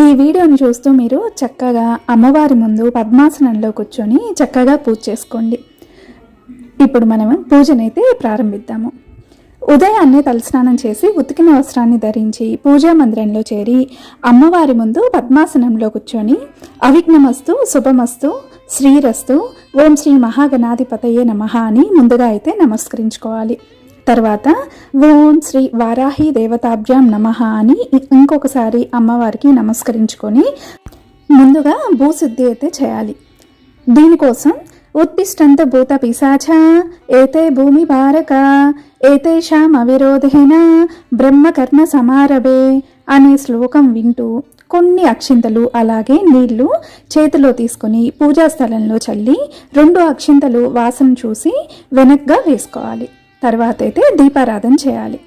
ఈ వీడియోని చూస్తూ మీరు చక్కగా అమ్మవారి ముందు పద్మాసనంలో కూర్చొని చక్కగా పూజ చేసుకోండి. ఇప్పుడు మనం పూజనైతే ప్రారంభిద్దాము. ఉదయాన్నే తలస్నానం చేసి ఉతికిన వస్త్రాన్ని ధరించి పూజా మందిరంలో చేరి అమ్మవారి ముందు పద్మాసనంలో కూర్చొని అవిఘ్నమస్తు శుభమస్తు శ్రీరస్తు ఓం శ్రీ మహాగణాధిపతయే నమ అని ముందుగా అయితే నమస్కరించుకోవాలి. తర్వాత ఓం శ్రీ వారాహి దేవతాభ్యాం నమః అని ఇంకొకసారి అమ్మవారికి నమస్కరించుకొని ముందుగా భూశుద్ధి అయితే చేయాలి. దీనికోసం ఉత్తిష్టంత భూత పిశాచ ఏతే భూమి భారక ఏతేషాం అవిరోధేన బ్రహ్మకర్మ సమారభే అనే శ్లోకం వింటూ కొన్ని అక్షింతలు అలాగే నీళ్ళు చేతిలో తీసుకొని పూజా స్థలంలో చల్లి రెండు అక్షింతలు వాసన చూసి వెనక్గా వేసుకోవాలి. తర్వాత అయితే దీపారాధన చేయాలి.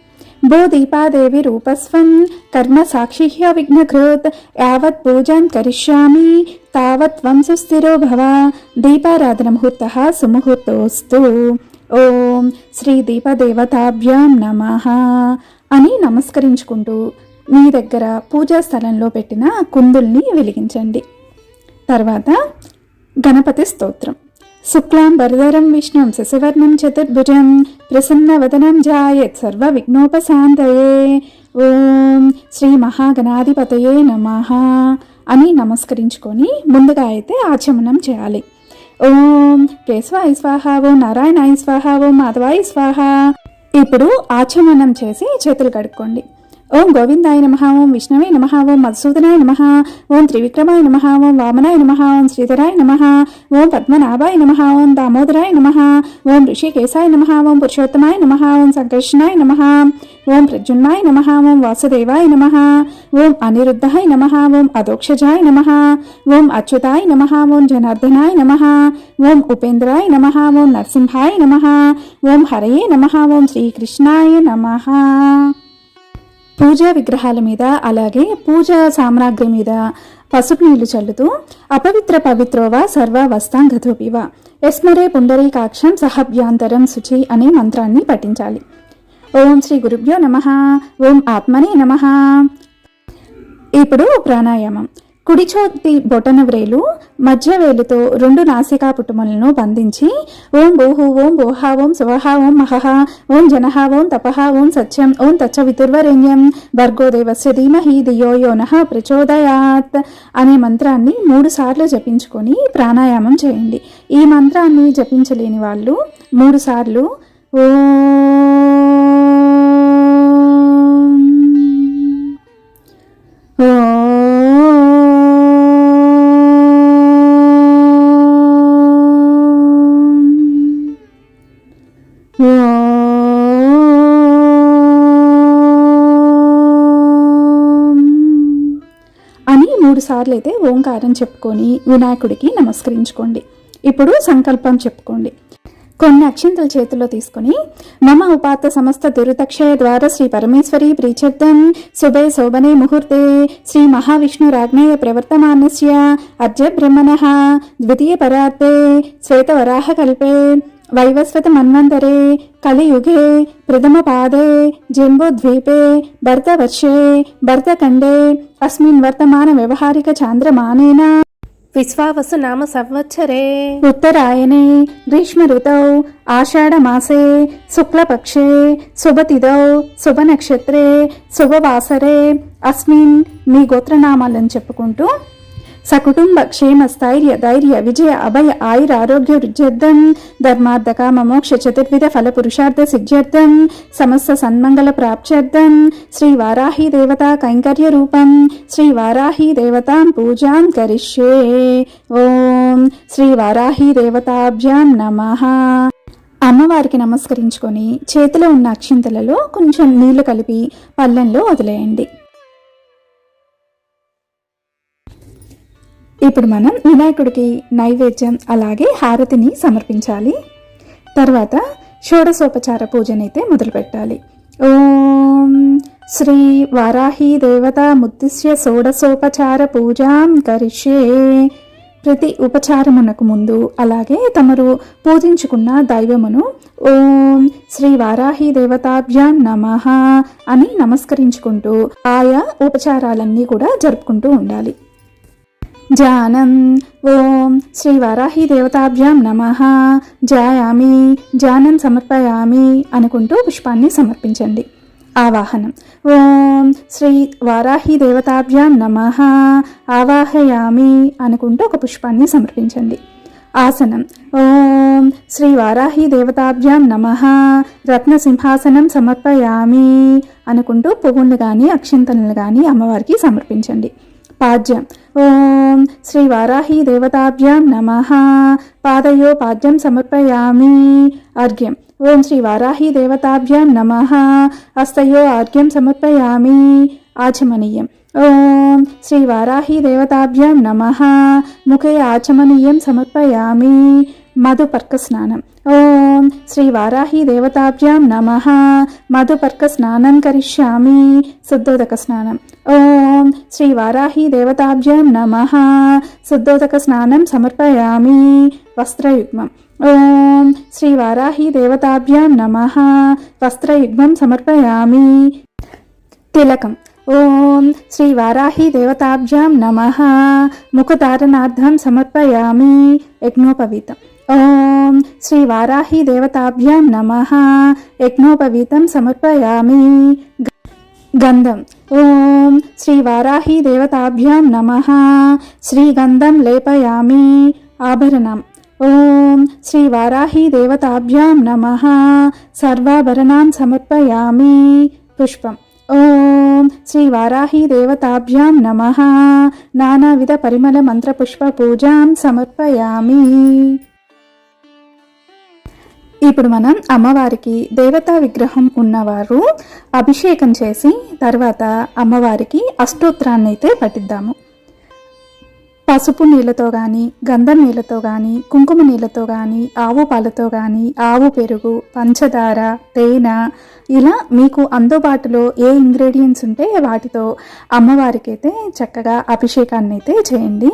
భో దీపాదేవి రూపస్వం కర్మ సాక్షిహ్య విఘ్నకృత్ యావత్ పూజాన్ కరిష్యామి తావత్ త్వం సుస్థిరో భవ దీపారాధన ముహూర్త సుముహూర్తోస్తు. ఓం శ్రీ దీపదేవతాభ్యాం నమ అని నమస్కరించుకుంటూ మీ దగ్గర పూజా స్థలంలో పెట్టిన కుందుల్ని వెలిగించండి. తర్వాత గణపతి స్తోత్రం. శుక్లాం వరదరం విష్ణుం శశివర్ణం చతుర్భుజం ప్రసన్నవదనం జాయత్ సర్వ విఘ్నోపశాంతయే. ఓం శ్రీ మహాగణాధిపతయే నమ అని నమస్కరించుకొని ముందుగా అయితే ఆచమనం చేయాలి. ఓం కేశవాయ స్వాహ ఓం నారాయణ స్వాహ ఓం మాధవాయ స్వాహ. ఇప్పుడు ఆచమనం చేసి చేతులు కడుక్కోండి. ఓం గోవిందాయ నమ ఓం విష్ణవే నమ ఓం మధుసూదనాయ నమ ఓం త్రివిక్రమాయ నమ ఓం వామనాయ నమ ఓం శ్రీధరాయ నమ ఓం పద్మనాభాయ నమ ఓం దామోదరాయ నమ ఓం ఋషికేశాయ నమ ఓం పురుషోత్తమాయ నమ ఓం సంకర్షణాయ నమ ఓం ప్రజున్మాయ నమ ఓం వాసుదేవాయ నమ ఓం అనిరుద్ధాయ నమ ఓం అదోక్షజాయ నమ ఓం అచ్యుతాయ నమ ఓం జనార్దనాయ నమ ఓం ఉపేంద్రాయ నమ ఓం నరసింహాయ నమ ఓం హరయే నమ ఓం శ్రీకృష్ణాయ నమ పూజా విగ్రహాల మీద అలాగే పూజా సామ్రాగ్రి మీద పసుపు నీళ్ళు చల్లుతూ అపవిత్ర పవిత్రోవా సర్వ వస్తాంగతోపివ ఎస్మరే పుండరీకాక్షం సహభ్యాంతరం శుచి అనే మంత్రాన్ని పఠించాలి. ఓం శ్రీ గురుభ్యో నమ. ఓం ఆత్మనే నమ. ఇప్పుడు ప్రాణాయామం. కుడి చేతి బొటన మధ్య వేలుతో రెండు నాసికా పుట్టుమలను బంధించి ఓం భూహు ఓం భోహా ఓం సువహ ఓం మహహ ఓం జనహ ఓం తపహ ఓం సత్యం ఓం తచ్చ వితుర్వరేణ్యం భర్గోదేవస్య ధీమహి దియో యోనః ప్రచోదయాత్ అనే మంత్రాన్ని మూడు సార్లు జపించుకొని ప్రాణాయామం చేయండి. ఈ మంత్రాన్ని జపించలేని వాళ్ళు మూడు సార్లు ఓ అని మూడు సార్లు అయితే ఓంకారం చెప్పుకొని వినాయకుడికి నమస్కరించుకోండి. ఇప్పుడు సంకల్పం చెప్పుకోండి. కొన్ని అక్షింతలు చేతిలో తీసుకొని మమ ఉపాత సమస్త దురితక్షయ ద్వారా శ్రీ పరమేశ్వరి ప్రీచర్థం శుభే శోభనే ముహూర్తే శ్రీ మహావిష్ణు రాజ్ఞయ ప్రవర్తమానస్య అర్జ బ్రహ్మణ ద్వితీయ పరార్థే శ్వేతవరాహ కల్పే వైవస్వత మన్వంతరే కలియుగే ప్రథమ పాదే జంబోద్వీపే భర్తవర్షే భర్తఖండే అస్మిన్ వర్తమాన వ్యవహారిక చాంద్రమానేన. విశ్వావసు నామ సంవత్సరే. ఉత్తరాయణే గ్రీష్మ ఋతౌ ఆషాఢమాసే శుక్లపక్షే శుభతిథౌ శుభనక్షత్రే శుభవాసరే అస్మిన్ మీ గోత్రనామాలను చెప్పుకుంటూ సకుటుంబ క్షేమ స్థైర్య ధైర్య విజయ అభయ ఆయుర ఆరోగ్య వృద్ధ్యర్థం ధర్మార్థ కామ మోక్ష చతుర్విధ ఫల పురుషార్థ సిద్ధ్యర్థం సమస్త సన్మంగళ ప్రాప్త్యర్థం శ్రీ వారాహి దేవత కైంకర్య రూపం శ్రీ వారాహి దేవతాం పూజాం కరిష్యే. ఓం శ్రీ వారాహి దేవతాభ్యాం నమ. అమ్మవారికి నమస్కరించుకొని చేతిలో ఉన్న అక్షింతలలో కొంచెం నీళ్ళు కలిపి పళ్ళెంలో వదిలేయండి. ఇప్పుడు మనం వినాయకుడికి నైవేద్యం అలాగే హారతిని సమర్పించాలి. తర్వాత షోడశోపచార పూజనైతే మొదలుపెట్టాలి. ఓం శ్రీ వారాహి దేవత ముద్దిశ్య షోడశోపచార పూజాం కరిష్యే. ప్రతి ఉపచారమునకు ముందు అలాగే తమరు పూజించుకున్న దైవమును ఓం శ్రీ వారాహి దేవతాభ్యాం నమ అని నమస్కరించుకుంటూ ఆయా ఉపచారాలన్నీ కూడా జరుపుకుంటూ ఉండాలి. జానం ఓం శ్రీ వారాహి దేవతాభ్యాం నమ జాయామి జానం సమర్పయామి అనుకుంటూ పుష్పాన్ని సమర్పించండి. ఆవాహనం। ఓం శ్రీ వారాహి దేవతాభ్యాం నమ। ఆవాహయామి అనుకుంటూ ఒక పుష్పాన్ని సమర్పించండి. ఆసనం। ఓం శ్రీ వారాహి దేవతాభ్యాం నమ। రత్న సింహాసనం సమర్పయామి అనుకుంటూ పువ్వులు కానీ అక్షింతలను కానీ అమ్మవారికి సమర్పించండి. పాద్యం. ఓం శ్రీ వారాహి దేవతాభ్యాం నమ. పాదయో పాద్యం సమర్పయామి. అర్ఘ్యం ఓం శ్రీ వారాహి దేవతాభ్యాం నమ. హస్తయో అర్ఘ్యం సమర్పయామి. ఆచమనీయం. ఓం శ్రీ వారాహి దేవతాభ్యాం నమ. ముఖే ఆచమనీయం సమర్పయామి. మధుపర్క స్నానం ఓం శ్రీ వారాహి దేవతాభ్యాం నమ మధుపర్క స్నానం కరిష్యామి శుద్ధోదక స్నానం ఓం శ్రీ వారాహి దేవతాభ్యాం నమ శుద్ధోదక స్నానం సమర్పయామి వస్త్రయుగ్మం ఓం శ్రీ వారాహి దేవతాభ్యాం నమ వస్త్రయుగ్మం సమర్పయామి తిలకం ఓం శ్రీ వారాహి దేవతాభ్యాం నమ ముఖధారణార్థం సమర్పయామి యజ్ఞోపవీతం ఓం శ్రీ వారాహి దేవతాభ్యాం నమ. యజ్ఞోపవీతం సమర్పయామి. గంధం ఓం శ్రీ వారాహి దేవతాభ్యాం నమ. శ్రీగంధం లేపయామి. ఆభరణం. ఓం శ్రీ వారాహి దేవతాభ్యాం నమ. సర్వాభరణాన్ సమర్పయామి. పుష్పం. ఓం శ్రీ వారాహి దేవతాభ్యాం నమ. నానావిధ పరిమళ మంత్రపుష్ప పూజాం సమర్పయామి. ఇప్పుడు మనం అమ్మవారికి దేవతా విగ్రహం ఉన్నవారు అభిషేకం చేసి తర్వాత అమ్మవారికి అష్టోత్తరాన్ని అయితే పట్టిద్దాము పసుపు నీళ్ళతో కానీ గంధం నీళ్ళతో కానీ కుంకుమ నీళ్ళతో కానీ ఆవు పాలతో కానీ ఆవు పెరుగు పంచదార తేనె ఇలా మీకు అందుబాటులో ఏ ఇంగ్రీడియంట్స్ ఉంటే వాటితో అమ్మవారికి అయితే చక్కగా అభిషేకాన్ని అయితే చేయండి.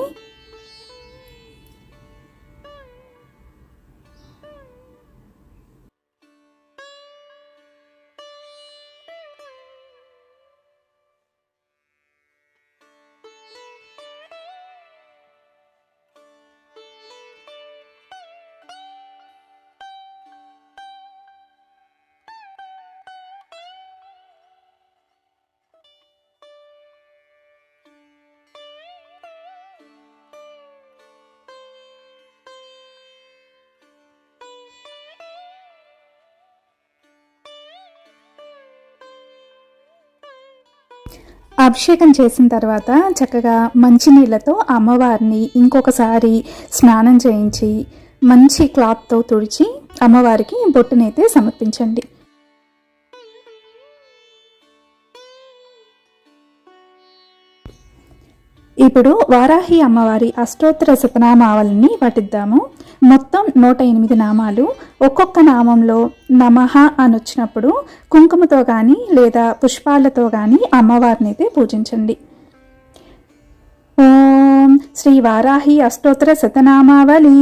అభిషేకం చేసిన తర్వాత చక్కగా మంచినీళ్ళతో అమ్మవారిని ఇంకొకసారి స్నానం చేయించి మంచి క్లాత్తో తుడిచి అమ్మవారికి బొట్టునైతే సమర్పించండి. ఇప్పుడు వారాహి అమ్మవారి అష్టోత్తర శతనామావళిని పఠిద్దాము. మొత్తం నూట ఎనిమిది నామాలు. ఒక్కొక్క నామంలో నమః అని వచ్చినప్పుడు కుంకుమతో కానీ లేదా పుష్పాలతో కానీ అమ్మవారిని అయితే పూజించండి. ఓం శ్రీ వారాహి అష్టోత్తర శతనామావళి.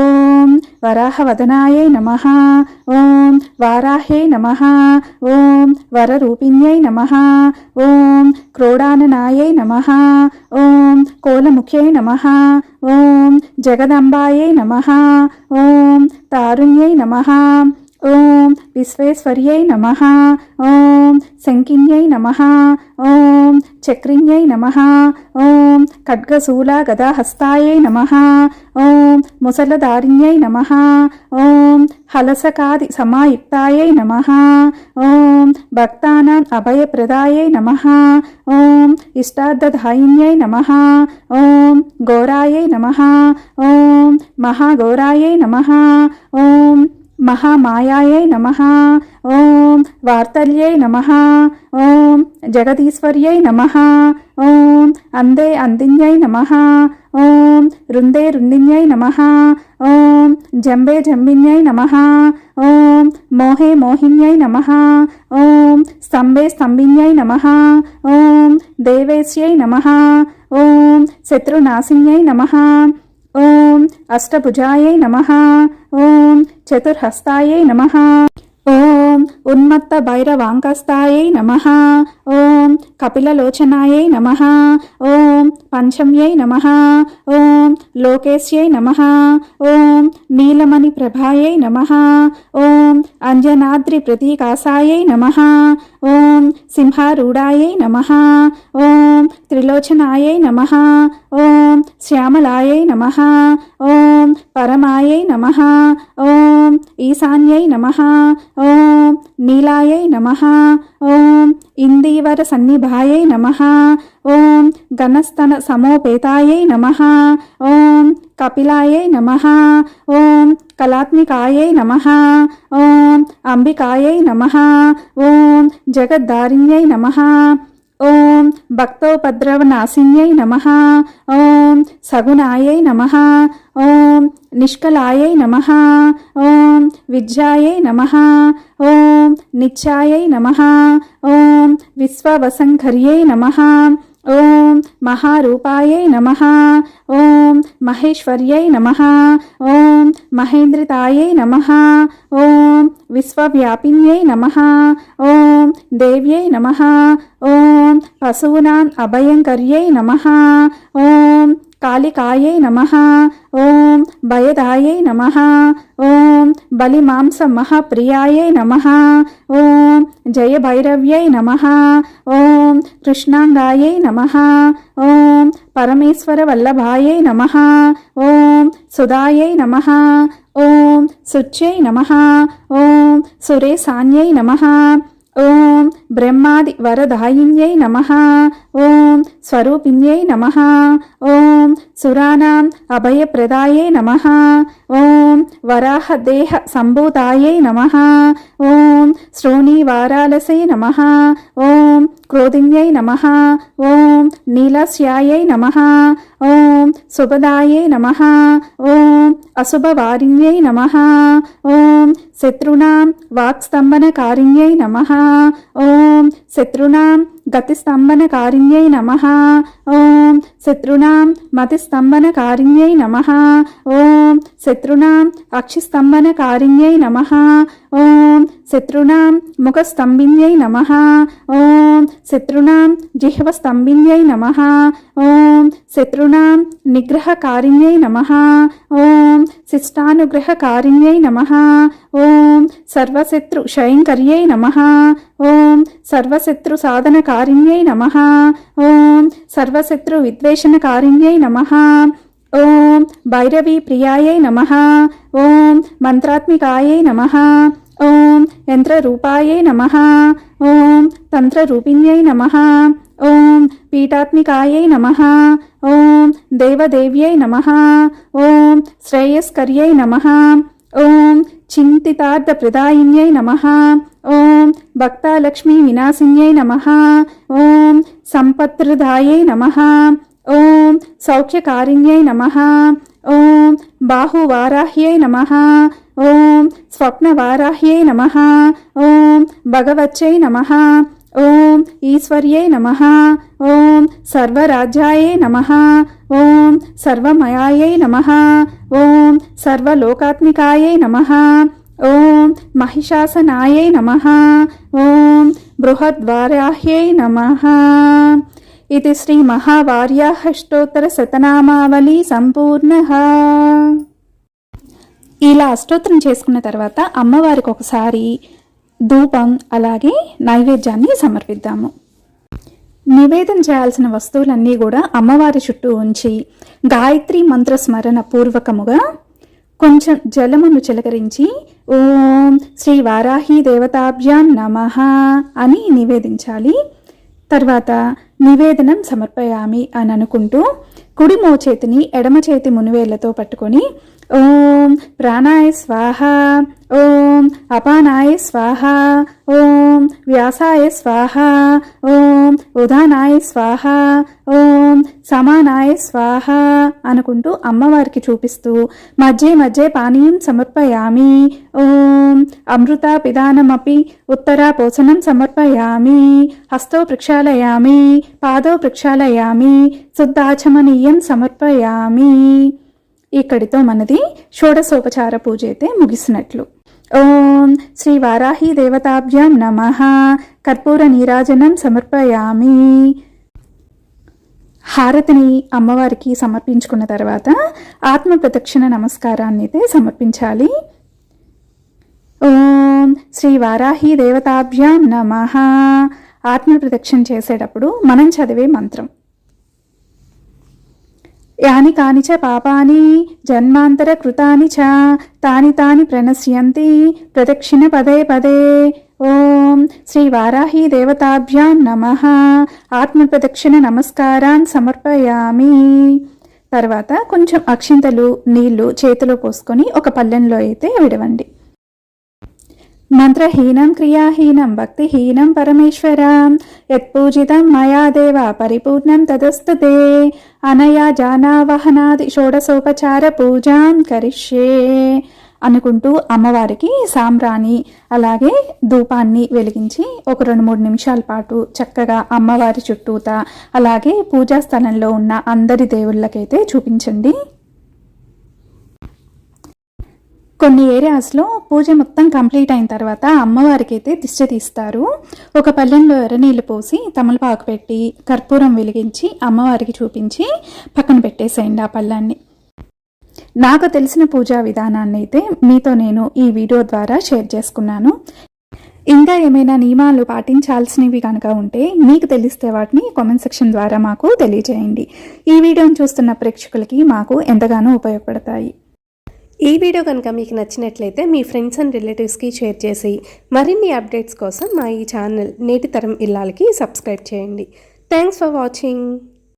ఓం వరాహవదనాయై నమ. ఓం వారాహ్యై నమ. ఓం వరరూపిణ్యై నమ. ఓం క్రోడాననాయై నమ. ఓం కోలముఖ్యై నమ. ఓం జగదంబాయై నమ. ఓం తారుణ్యై నమ. ఓం విశ్వేశ్వర్యై నమ ఓం శంకిన్యై నమ ఓం చక్రిన్యై నమ ఓం ఖడ్గశూల గదాహస్తాయై నమ ఓం ముసలధారిణ్యై నమ ఓం హలసకాది సమాయుక్తాయై నమ ఓం భక్తానాం అభయప్రదాయై నమ ఓం ఇష్టార్థధాయిన్యై నమ ఓం ఘోరాయై నమ ఓం మహాఘోరాయై నమ ఓం మహామాయాయై నమ. ఓం వార్తల్యై నమ. ఓం జగదీశ్వర్యై నమ. ఓం అందే అందిన్యై నమ. ఓం రుందే రుందిన్యై నమ. ఓం జంబే జంబిన్యై నమ. ఓం మోహే మోహిన్యై నమ. ఓం స్తంభే స్తంభిన్యై నమ. ఓం దేవేశ్యై నమ. ఓం శత్రునాశిన్యై నమ. ఓం అష్టభుజాయై నమ. ఓం చతుర్హస్తాయై నమ. ఓం ఉన్మత్త భైరవాంకస్తాయై నమ. ఓం కపిలలోచనాయై నమ. ఓం పంచమ్యై నమ. ఓం లోకేశ్యై నమ. ఓం నీలమణి ప్రభాయై నమ. ఓం అంజనాద్రి ప్రతీకాసాయై నమ. ఓం సింహారూఢాయై నమ. ఓం త్రిలోచనాయై నమ. ఓం శ్యామలాయై నమ. ఓం పరమాయై నమ. ఓం ఈశాన్యై నమ. ఓం నీలాయై నమ. ఓం ఇందీవర సన్నిభాయై నమ. ఓం గణస్తన సమోపేతాయై నమ. ఓం కపిలాయై నమ ఓం కళాత్మికాయై నమ ఓం అంబికాయై నమ ఓం జగద్ధారిణ్యై నమ ఓం భక్తోపద్రవనాశిన్యై నమ ఓం సగుణాయై నమ ఓం నిష్కలాయై నమ ఓం విద్యాయై నమ ఓం నిత్యాయై నమ ఓం విశ్వవసంకర్యై నమ ఓం మహారూపాయై నమ ఓం మహేశ్వర్యై నమ ఓం మహేంద్రితాయై నమ ఓం విశ్వవ్యాపిన్యై నమ ఓం దేవ్యై నమ ఓం పశూనాం అభయంకర్యై నమ ఓం కాళికాయై నమ ఓం భయదాయై నమ ఓం బలిమాంస మహాప్రియాయై నమ ఓం జయ భైరవ్యై నమ ఓం కృష్ణాంగాయై నమ ఓం పరమేశ్వర వల్లభాయై నమ ఓం సుధాయై నమ ఓం శుచ్యై నమ ఓం సురేశాన్యై నమ ఓం బ్రహ్మాది వరదాయిన్యై నమ ఓం స్వరూపిణ్యై నమ ఓం సురాణాం అభయప్రదాయై నమ ఓం వరాహదేహ సంభూతాయై నమ ఓం శ్రోణీవారాలసై నమ ఓం క్రోధిన్యై నమ ఓం నీలస్యాయై నమ ఓం శుభదాయై నమ ఓం అశుభవారిణ్యై నమ ఓం శత్రుణాం వాక్స్తంభనకారిణ్యై నమ ఓం శత్రుణాం గతిస్తంభనకారిణ్యై నమ ఓం శత్రుణాం మతిస్తంభనకారిణ్యై నమ ఓం శత్రుణాం అక్షిస్తంభనకారిణ్యై నమ ఓం శత్రుణాం ముఖస్తంభిన్యై నమ ఓం శత్రుణాం జిహ్వస్తంభిన్యై నమ ఓం శత్రుణాం నిగ్రహకారిణ్యై నమ ఓం శిష్టానుగ్రహకారిణ్యై నమ ఓం సర్వశత్రు శయంకర్యై నమ ఓం సర్వశత్రు సాధనకారిణ్యై నమ ఓం సర్వశత్రు విద్వేషణ విద్వేషణకారిణ్యై నమ ఓం భైరవీ ప్రియాయై నమ ఓం మంత్రాత్మికాయై నమ ఓం యంత్రరూపాయై నమ ఓం తంత్రరూపిణ్యై నమ ఓం పీఠాత్మికాయై నమ ఓం దేవదేవ్యై నమ ఓం శ్రేయస్కర్యై నమ ఓం చింతితార్థప్రదాయిన్యై నమ ఓం భక్తాలక్ష్మీ వినాశిన్యై నమ. ఓం సంపత్రదాయై నమ. ఓం సౌఖ్యకారిణ్యై నమ. ఓం బాహువారాహ్యై నమ. ఓం స్వప్నవారాహ్యై నమ. ఓం భగవచ్చై నమ. ఓం ఈశ్వర్యై నమ. ఓం సర్వరాజ్యాయై నమ. ఓం సర్వమయాయై నమ. ఓం సర్వలోకాత్మికాయై నమ. ఓం మహిషాసనాయై నమ. ఓం బృహద్వారాహ్యై నమ. ఇది శ్రీ మహావార్యాహ అష్టోత్తర శతనామావళి సంపూర్ణ. ఇలా అష్టోత్తరం చేసుకున్న తర్వాత అమ్మవారికి ఒకసారి ధూపం అలాగే నైవేద్యాన్ని సమర్పిద్దాము. నివేదన చేయాల్సిన వస్తువులన్నీ కూడా అమ్మవారి చుట్టూ ఉంచి గాయత్రి మంత్ర స్మరణ పూర్వకముగా కొంచెం జలమును చిలకరించి ఓం శ్రీ వారాహి దేవతాభ్యాం నమ అని నివేదించాలి. తర్వాత నివేదనం సమర్పయామి అని అనుకుంటూ కుడి మోచేతిని ఎడమ చేతి మునివేళ్ళతో పట్టుకొని ఓం ప్రాణాయ స్వాహ ఓం అపానాయ స్వాహ ఓం వ్యాసాయ స్వాహ ఓం ఉదానాయ స్వాహ ఓం సమానాయ స్వాహ అనుకుంటూ అమ్మవారికి చూపిస్తూ మధ్య మధ్య పానీయం సమర్పయామి. ఓం అమృత పిదానమపి ఉత్తర పోషణం సమర్పయామి. హస్తో ప్రక్షాళయామి పాదో ప్రక్షాళయామి శుద్ధాచమనీయం సమర్పయామి. ఇక్కడితో మనది షోడశోపచార పూజ అయితే ముగిసినట్లు. ఓం శ్రీ వారాహి దేవతాభ్యాం నమ. కర్పూర నీరాజనం సమర్పయామి. హారతిని అమ్మవారికి సమర్పించుకున్న తర్వాత ఆత్మ ప్రదక్షిణ నమస్కారాన్ని అయితే సమర్పించాలి. ఓం శ్రీ వారాహి దేవతాభ్యాం నమ. ఆత్మ ప్రదక్షిణ చేసేటప్పుడు మనం చదివే మంత్రం. యాని కాని చ పాపాని జన్మాంతర కృతాని చ తాని తాని ప్రణశ్యంతి ప్రదక్షిణ పదే పదే. ఓం శ్రీ వారాహి దేవతాభ్యాం నమ. ఆత్మప్రదక్షిణ నమస్కారాన్ సమర్పయామి. తర్వాత కొంచెం అక్షింతలు నీళ్ళు చేతిలో పోసుకొని ఒక పల్లెంలో అయితే విడవండి. మంత్రహీనం క్రియాహీనం భక్తిహీనం పరమేశ్వరం. యత్పూజితం మయా దేవ పరిపూర్ణం తదస్తుతే. అనయా జానావహనాది షోడసోపచార పూజాం కరిష్యే అనుకుంటూ అమ్మవారికి సాంబ్రాణి అలాగే ధూపాన్ని వెలిగించి ఒక రెండు మూడు నిమిషాల పాటు చక్కగా అమ్మవారి చుట్టూత అలాగే పూజా స్థలంలో ఉన్న అందరి దేవుళ్ళకైతే చూపించండి. కొన్ని ఏరియాస్లో పూజ మొత్తం కంప్లీట్ అయిన తర్వాత అమ్మవారికి అయితే దిష్టి తీస్తారు. ఒక పల్లెంలో ఎర్రనీళ్ళు పోసి తమలపాకు పెట్టి కర్పూరం వెలిగించి అమ్మవారికి చూపించి పక్కన పెట్టేసేయండి ఆ పళ్ళాన్ని. నాకు తెలిసిన పూజా విధానాన్ని అయితే మీతో నేను ఈ వీడియో ద్వారా షేర్ చేసుకున్నాను. ఇంకా ఏమైనా నియమాలు పాటించాల్సినవి కనుక ఉంటే మీకు తెలిస్తే వాటిని కామెంట్ సెక్షన్ ద్వారా మాకు తెలియజేయండి. ఈ వీడియోను చూస్తున్న ప్రేక్షకులకి మాకు ఎంతగానో ఉపయోగపడతాయి. ఈ వీడియో కనుక మీకు నచ్చినట్లయితే మీ ఫ్రెండ్స్ అండ్ రిలేటివ్స్కి షేర్ చేసి మరిన్ని అప్డేట్స్ కోసం మా ఈ ఛానల్ నేటి తరం ఇల్లాలకి సబ్స్క్రైబ్ చేయండి. Thanks for watching.